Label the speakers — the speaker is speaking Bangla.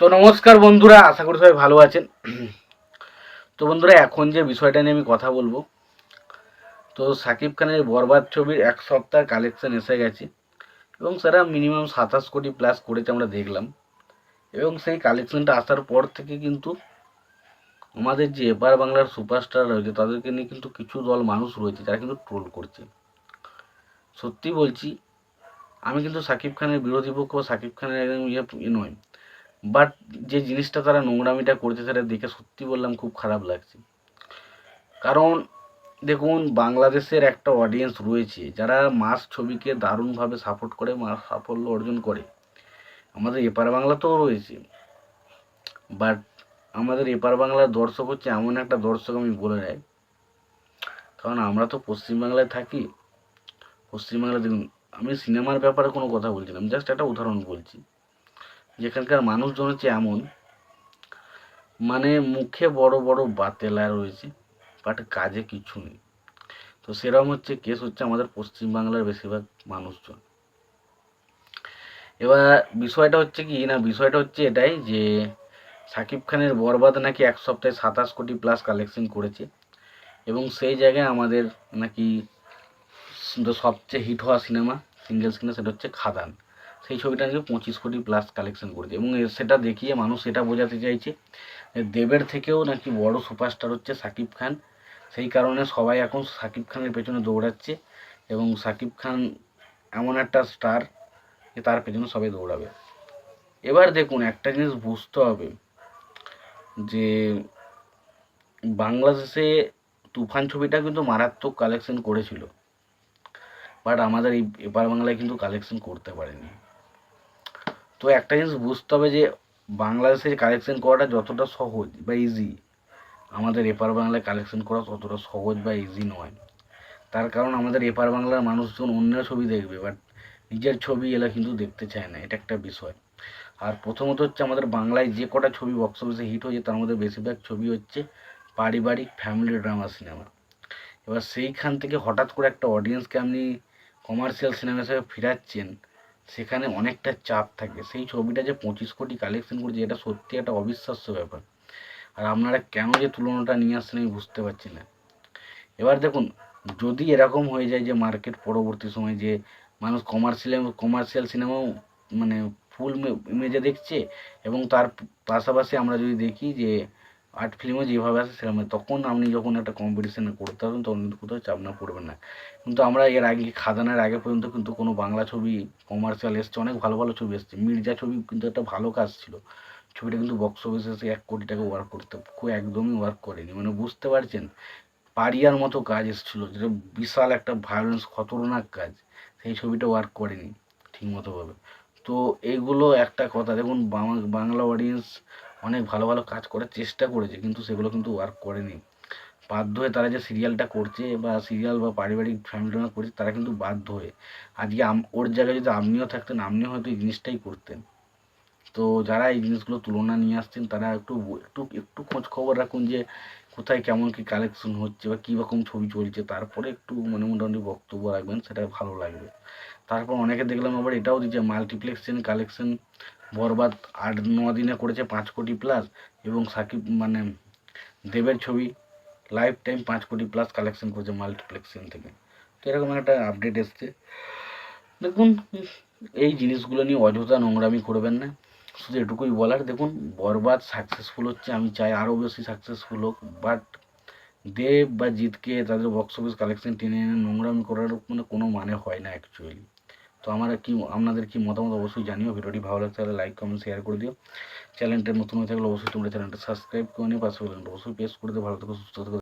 Speaker 1: তো নমস্কার বন্ধুরা, আশা করি সবাই ভালো আছেন। তো বন্ধুরা, এখন যে বিষয়টা নিয়ে আমি কথা বলব, তো সাকিব খানের বরবাদ ছবির এক সপ্তাহ কালেকশন এসে গেছে এবং সেটা মিনিমাম সাতাশ কোটি প্লাস করেছে আমরা দেখলাম। এবং সেই কালেকশনটা আসার পর থেকে কিন্তু আমাদের যে এপার বাংলার সুপারস্টার রয়েছে, তাদেরকে নিয়ে কিন্তু কিছু দল মানুষ রয়েছে যারা কিন্তু ট্রোল করছে। সত্যি বলছি, আমি কিন্তু সাকিব খানের বিরোধী পক্ষ সাকিব খানের একদম ইয়ে ইয়ে নয় বাট যে জিনিসটা তারা নোংরামিটা করছে সেটা দেখে সত্যি বললাম খুব খারাপ লাগছে। কারণ দেখুন, বাংলাদেশের একটা অডিয়েন্স রয়েছে, যারা মাস ছবিকে দারুণভাবে সাপোর্ট করে মাস সাফল্য অর্জন করে। আমাদের এপার বাংলাতেও রয়েছে। বাট আমাদের এপার বাংলার দর্শক হচ্ছে এমন একটা দর্শক আমি বলে যাই কারণ আমরা তো পশ্চিমবাংলায় থাকি। পশ্চিমবাংলা দেখুন, আমি সিনেমার ব্যাপারে কোনো কথা বলছি না, আমি জাস্ট একটা উদাহরণ বলছি। যেখানকার মানুষজন হচ্ছে এমন মানে মুখে বড় বড় বাতেলা রয়েছে বাট কাজে কিছু নেই। তো সেরকম হচ্ছে কেস হচ্ছে আমাদের পশ্চিমবাংলার বেশিরভাগ মানুষজন। এবার বিষয়টা হচ্ছে কি, না বিষয়টা হচ্ছে এটাই যে সাকিব খানের বরবাদ নাকি এক সপ্তাহে সাতাশ কোটি প্লাস কালেকশন করেছে, এবং সেই জায়গায় আমাদের নাকি সবচেয়ে হিট হওয়া সিনেমা সিঙ্গেল স্ক্রিনে সেটা হচ্ছে খাদান। সেই ছবিটা নাকি পঁচিশ কোটি প্লাস কালেকশন করেছে এবং সেটা দেখিয়ে মানুষ সেটা বোঝাতে চাইছে দেবের থেকেও নাকি বড় সুপারস্টার হচ্ছে সাকিব খান। সেই কারণে সবাই এখন সাকিব খানের পেছনে দৌড়াচ্ছে এবং সাকিব খান এমন একটা স্টার যে তার পেছনে সবাই দৌড়াবে। এবার দেখুন একটা জিনিস বুঝতে হবে যে বাংলাদেশে তুফান ছবিটা কিন্তু মারাত্মক কালেকশন করেছিল। বাট আমাদের এই এপার বাংলায় কিন্তু কালেকশন করতে পারেনি। তো একটা জিনিস বুঝতে হবে যে বাংলাদেশের কালেকশন করাটা যতটা সহজ বা ইজি আমাদের এপার বাংলায় কালেকশন করা ততটা সহজ বা ইজি নয়। তার কারণ আমাদের এপার বাংলার মানুষজন অন্যের ছবি দেখবে বাট নিজের ছবি এলা কিন্তু দেখতে চায় না, এটা একটা বিষয়। আর প্রথমত হচ্ছে আমাদের বাংলায় যে কটা ছবি বক্স অফিসে হিট হয়েছে, তার মধ্যে বেশিরভাগ ছবি হচ্ছে পারিবারিক ফ্যামিলি ড্রামা সিনেমা এবার সেইখান থেকে হঠাৎ করে একটা অডিয়েন্সকে আপনি কমার্শিয়াল সিনেমা হিসেবে ফেরাচ্ছেন সেখানে অনেকটা চাপ থাকে। সেই ছবিটা যে পঁচিশ কোটি কালেকশন করছে, এটা সত্যি একটা অবিশ্বাস্য ব্যাপার। আর আপনারা কেন যে তুলনাটা নিয়ে আসছেন আমি বুঝতে পারছি না। এবার দেখুন, যদি এরকম হয়ে যায় যে মার্কেট পরবর্তী সময় যে মানুষ কমার্শিয়াল কমার্শিয়াল সিনেমাও মানে ফুল ইমেজে দেখছে এবং তার পাশাপাশি আমরা যদি দেখি যে আর্ট ফিল্মও যেভাবে আসে সেরকম। তখন আপনি যখন একটা কম্পিটিশন করতে পারবেন তখন কিন্তু কোথাও চাপ না, পড়বেন না। কিন্তু আমরা এর আগে খাদানের আগে পর্যন্ত কিন্তু কোনো বাংলা ছবি কমার্শিয়াল এসছে, অনেক ভালো ভালো ছবি এসছে। মির্জা ছবি কিন্তু একটা ভালো কাজ ছিল। ছবিটা কিন্তু বক্স অফিসে এসে এক কোটি টাকা ওয়ার্ক করতে খুব একদমই ওয়ার্ক করেনি। মানে বুঝতে পারছেন, পারিয়ার মতো কাজ এসেছিল, যেটা বিশাল একটা ভায়োলেন্স খতরনাক কাজ। সেই ছবিটা ওয়ার্ক করেনি ঠিকমতোভাবে। তো এইগুলো একটা কথা। দেখুন বাংলা অডিয়েন্স অনেক ভালো ভালো কাজ করার চেষ্টা করেছে, কিন্তু সেগুলো কিন্তু ওয়ার্ক করেনি। বাধ্য হয়ে তারা যে সিরিয়ালটা করছে বা সিরিয়াল বা পারিবারিক ফ্যামিলি ড্রামা করছে, তারা কিন্তু বাধ্য হয়ে। আজকে ওর জায়গায় যদি আপনিও থাকতেন আপনিও হয়তো এই জিনিসটাই করতেন। তো যারা এই জিনিসগুলো তুলনা নিয়ে আসছেন, তারা একটু একটু একটু খোঁজ খবর রাখুন যে কোথায় কেমন কি কালেকশন হচ্ছে বা কী রকম ছবি চলছে। তারপরে একটু মানে মোটামুটি বক্তব্য রাখবেন, সেটা ভালো লাগবে। তারপর অনেকে দেখলাম আবার এটাও দিচ্ছে মাল্টিপ্লেক্সেন কালেকশন বরবাদ আট ন দিনে করেছে পাঁচ কোটি প্লাস এবং সাকিব মানে দেবের ছবি লাইফ টাইম পাঁচ কোটি প্লাস কালেকশন করেছে মাল্টিপ্লেক্সেন থেকে। তো এরকম একটা আপডেট এসছে। দেখুন, এই জিনিসগুলো নিয়ে অযথা নোংরামি করবেন না। শুধু এটুকুই বলার, দেখুন, বরবাদ সাকসেসফুল হচ্ছে, আমি চাই আরও বেশি সাকসেসফুল হোক বাট দেব বা জিতকে তাদের বক্স অফিস কালেকশন টেনে এনে নোংরামি করার মানে কোনো মানে হয় না অ্যাকচুয়ালি তো আমরা কি, আপনাদের কি মতামত অবশ্যই জানিও। ভিডিওটি ভালো লাগছে তাহলে লাইক কমেন্ট শেয়ার করে দিও। চ্যানেলটা নতুন হয়ে থাকলে অবশ্যই তোমরা চ্যানেলটা সাবস্ক্রাইব করে নিও। পাশে অবশ্যই প্রেস করে দিও। ভালো থেকো, সুস্থ থেকো।